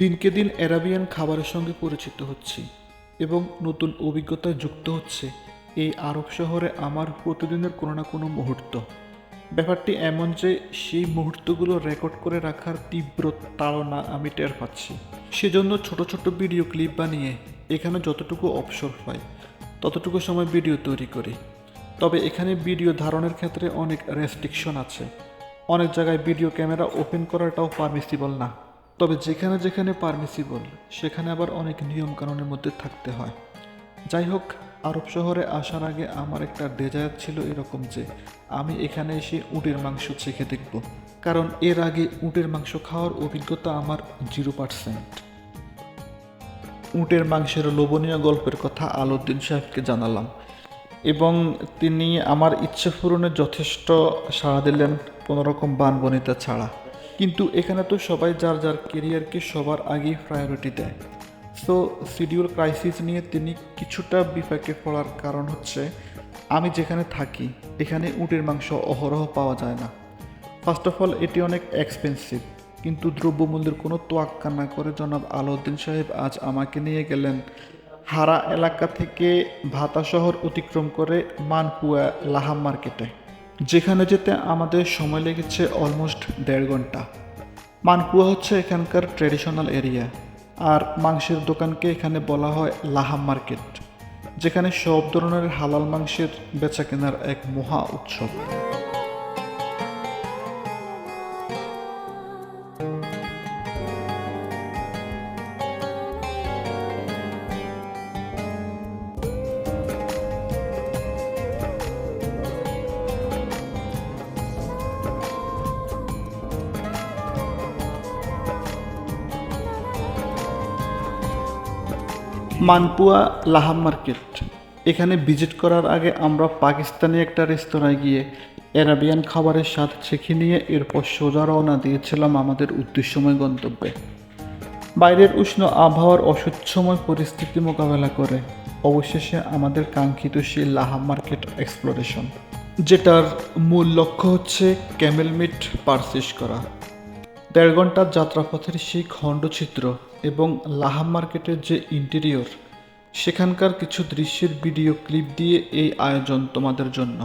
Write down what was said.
দিনকে দিন অ্যারাবিয়ান খাবারের সঙ্গে পরিচিত হচ্ছি এবং নতুন অভিজ্ঞতায় যুক্ত হচ্ছে এই আরব শহরে আমার প্রতিদিনের কোনো না কোনো মুহূর্ত। ব্যাপারটি এমন যে সেই মুহূর্তগুলো রেকর্ড করে রাখার তীব্র তাড়না আমি টের পাচ্ছি। সেজন্য ছোট ছোট ভিডিও ক্লিপ বানিয়ে এখানে যতটুকু অবসর পাই, ততটুকু সময় ভিডিও তৈরি করি। তবে এখানে ভিডিও ধারণের ক্ষেত্রে অনেক রেস্ট্রিকশন আছে। অনেক জায়গায় ভিডিও ক্যামেরা ওপেন করাটাও পারমিসিবল না। তবে যেখানে যেখানে পারমিসিবল, সেখানে আবার অনেক নিয়ম কানুনের মধ্যে থাকতে হয়। যাই হোক আরব শহরে আসার আগে আমার একটা ডেজায়ার ছিল এরকম যে, আমি এখানে এসে উটের মাংস চেখে দেখব। কারণ এর আগে উটের মাংস খাওয়ার অভিজ্ঞতা আমার জিরো পার্সেন্ট উটের মাংসের লোভনীয় গল্পের কথা আলাউদ্দিন সাহেবকে জানালাম এবং তিনি আমার ইচ্ছে পূরণে যথেষ্ট সাড়া দিলেন কোনোরকম বানবনিতা ছাড়া। কিন্তু এখানে তো সবাই যার যার কেরিয়ারকে সবার আগেই প্রায়োরিটি দেয়। সো শিডিউল ক্রাইসিস নিয়ে তিনি কিছুটা বিপাকে পড়ার কারণ হচ্ছে, আমি যেখানে থাকি, এখানে উটের মাংস অহরহ পাওয়া যায় না। ফার্স্ট অফ অল এটি অনেক এক্সপেন্সিভ কিন্তু দ্রব্যমূল্যের কোনো তোয়াক্কা না করে জনাব আলাউদ্দিন সাহেব আজ আমাকে নিয়ে গেলেন। হারা এলাকা থেকে ভাতা শহর অতিক্রম করে মানপুয়া লাহাম মার্কেটে। যেখানে যেতে আমাদের সময় লেগেছে অলমোস্ট দেড় ঘণ্টা। মানকুয়া হচ্ছে এখানকার ট্রেডিশনাল এরিয়া আর মাংসের দোকানকে এখানে বলা হয় লাহাম মার্কেট, যেখানে সব ধরনের হালাল মাংসের বেচা কেনার এক মহা উৎসব। মানপুয়া লাহাম মার্কেট। এখানে ভিজিট করার আগে আমরা পাকিস্তানি একটা রেস্তোরাঁয় গিয়ে অ্যারাবিয়ান খাবারের স্বাদ চেখে নিয়ে এরপর সোজা রওনা দিয়েছিলাম আমাদের উদ্দেশ্যময় গন্তব্যে। বাইরের উষ্ণ আবহাওয়ার অসহ্যময় পরিস্থিতি মোকাবেলা করে অবশেষে আমাদের কাঙ্ক্ষিত সেই লাহাম মার্কেট এক্সপ্লোরেশন যেটার মূল লক্ষ্য হচ্ছে ক্যামেল মিট পারচেস করা। দেড় ঘণ্টার যাত্রাপথের সেই খণ্ডচিত্র এবং লাহা মার্কেটের যে ইন্টেরিয়র সেখানকার কিছু দৃশ্যের ভিডিও ক্লিপ দিয়ে এই আয়োজন তোমাদের জন্য।